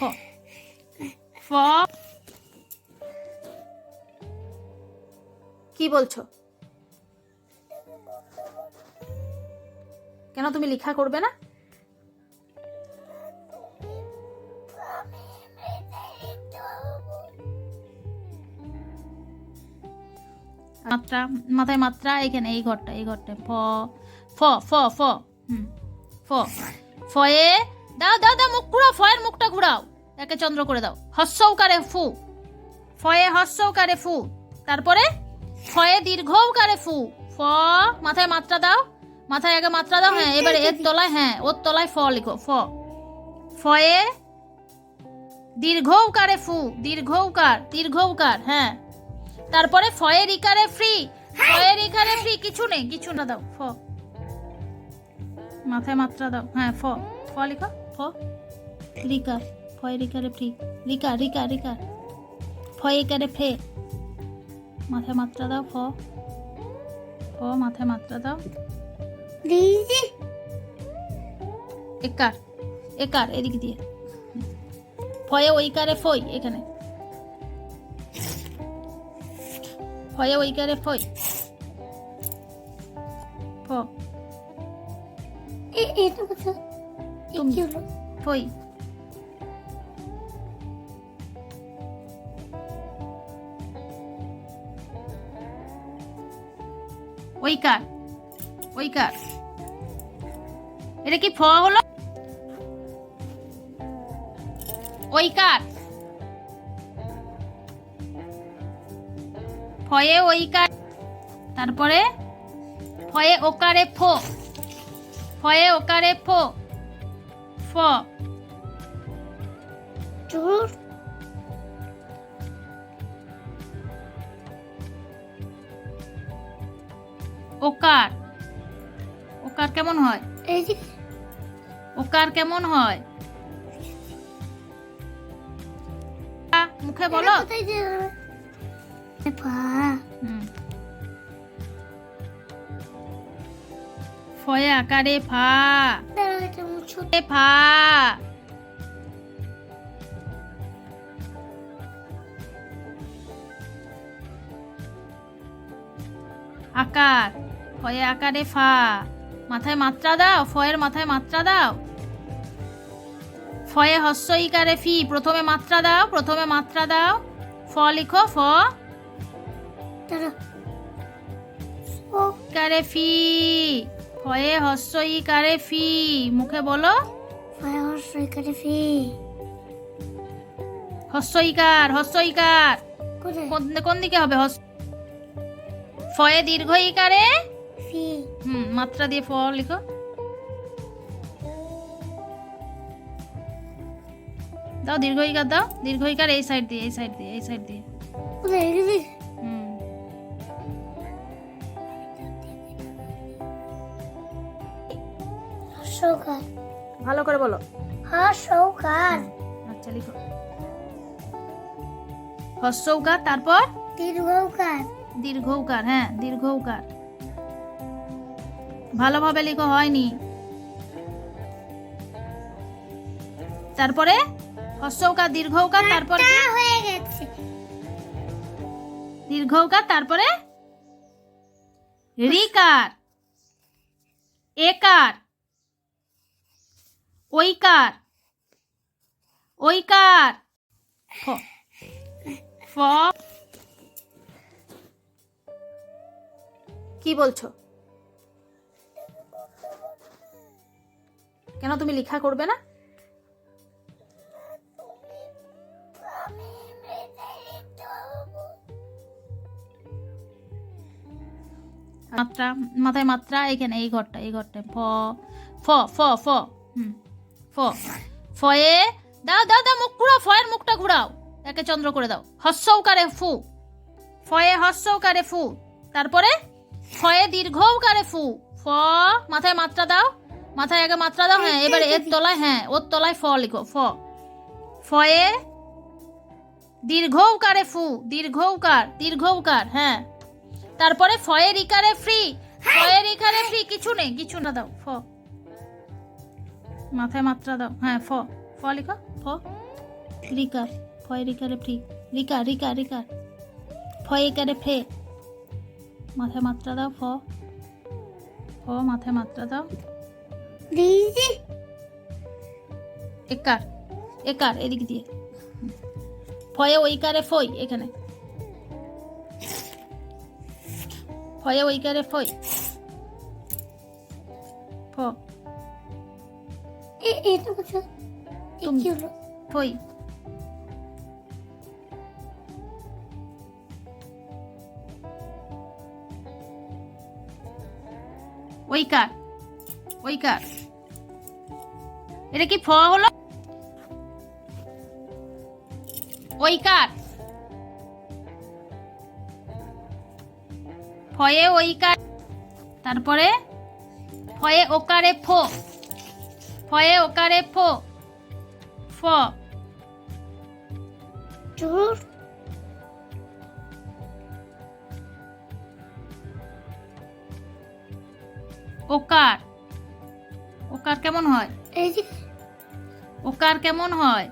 ফ ফ কি বলছো? কেন তুমি লেখা করবে না? মাত্রা মাথায় মাত্রা এখানে এই ঘরটা এই ঘরটা। ফ ফ ফ ফ হুম। ফ ফয়ে দাও দাও দাও, মুখ ঘুরাও, ফয়ের মুখটা ঘুরাও। একে চন্দ্র করে দাও। হস্যৌকারে ফু। ফয়ে হস্যৌকারে ফু। তারপরে ফয়ে দীর্ঘৌকারে ফু। ফ, মাথায় মাত্রা দাও। মাথায় আগে মাত্রা দাও হ্যাঁ এবারে এর তলায় হ্যাঁ ওর তলায় ফ লিখো, ফ। ফয়ে দীর্ঘৌকারে ফু। দীর্ঘৌকার দীর্ঘৌকার হ্যাঁ। তারপরে ফয়ের ইকারে ফ্রি। ফয়ের ইকারে ফ্রি, কিছু নেই, কিছু না, দাও, ফ। মাথায় মাত্রা দাও হ্যাঁ ফ। ফ লিখো। Recur ফয়ের ইকারে free. রিকা রিকা রিকা ফয় ইকারে ফে। মাথায় মাত্রা দাও ফ। ফ মাথায় মাত্রা দাও। একার একার এদিক দিয়ে। ফয়ে ওইকারে ফই এখানে। ফয়ে ওইকারে ফই ফ। এটা কথা তুমি। কি হলো? ফই ওইকার ওইকার এটা কি ফ হলো? ওইকার ফয়ে ওইকার তারপরে? ফয়ে ওকারে ফো। ফয়ে ওকারে ফো। ফ চোর ওকার ওকার কেমন হয়? ওকার কেমন হয়? মুখে বলো। ফয়ে আকারে ফা। এ ফা। আকার ফয়ে আকারে ফা। মাথায় মাত্রা দাও ফয়ের মাথায় মাত্রা দাও। ফয়ে হস্য ইকারে ফি প্রথমে মাত্রা দাও প্রথমে মাত্রা দাও। ফ লিখো ফ ইকারে ফি। ফয়ে হস্য কারে ফি। মুখে বলো। ফায়ার সরকারে ফি। হস্য ইকার হস্য ইকার। কোথায়? কোন কোন দিকে হবে হস ফয়ে দীর্ঘ ইকারে? ফি। হুম মাত্রা দিয়ে ফ লিখো। দাও দীর্ঘ ইকার দাও। দীর্ঘ ইকার এই সাইড দিয়ে এই সাইড দিয়ে এই সাইড দিয়ে। সৌকার। ভালো করে বলো। হ্যাঁ সৌকার। আচ্ছা লিখো। হস্য উকার তারপর? দীর্ঘকার। দীর্ঘ উকার হ্যাঁ দীর্ঘৌকার। ভালোভাবে লিখো হয়নি। তারপরে? হস্য উকার দীর্ঘ তারপরে হয়ে গেছে। দীর্ঘৌকার তারপরে? রিকার। একার। ওইকার ওইকার ফ ফ কি বলছো? কেন তুমি লেখা করবে না? মাত্রা মাথায় মাত্রা এখানে এই ঘরটা এই ঘরটা। ফ ফ ফ ফ। হুম। ফয়ে, দাও দাও দাও, মুখ ঘুরাও, ফয়ের মুখটা ঘুরাও। একে চন্দ্র করে দাও। হস্যৌকারে ফু। ফয়ে হস্যৌকারে ফু। তারপরে ফয়ে দীর্ঘৌকারে ফু। ফ, মাথায় মাত্রা দাও। মাথায় আগে মাত্রা দাও হ্যাঁ এবারে এর তলায় হ্যাঁ ওর তলায় ফ লিখো, ফ। ফয়ে দীর্ঘৌকারে ফু। দীর্ঘৌকার দীর্ঘৌকার হ্যাঁ। তারপরে ফয়ের ইকারে ফ্রি। ফয়ের ইকারে ফ্রি, কিছু নেই, কিছু না দাও, ফ। মাথায় মাত্রা দাও। হ্যাঁ ফ। ফ লিখো। ফ। রিকার ফয় রিকারে ফ্রি। রিকা রিকা রিকার ফয় একারে ফে। মাথায় মাত্রা দাও ফ। ফ মাথায় মাত্রা দাও। একার। একার এদিক দিয়ে। ফয়ে ওইকারে ফই এখানে। ফয়ে ওইকারে ফই। এটা তুমি- কি এটা ফ হলো? ওইকার ফয়ে ওইকার তারপরে ফয়ে ওকারে ফো ফয়ে ওকারে ফো। ফ। চুর ওকার। ওকার কেমন হয়? এই ওকার কেমন হয়?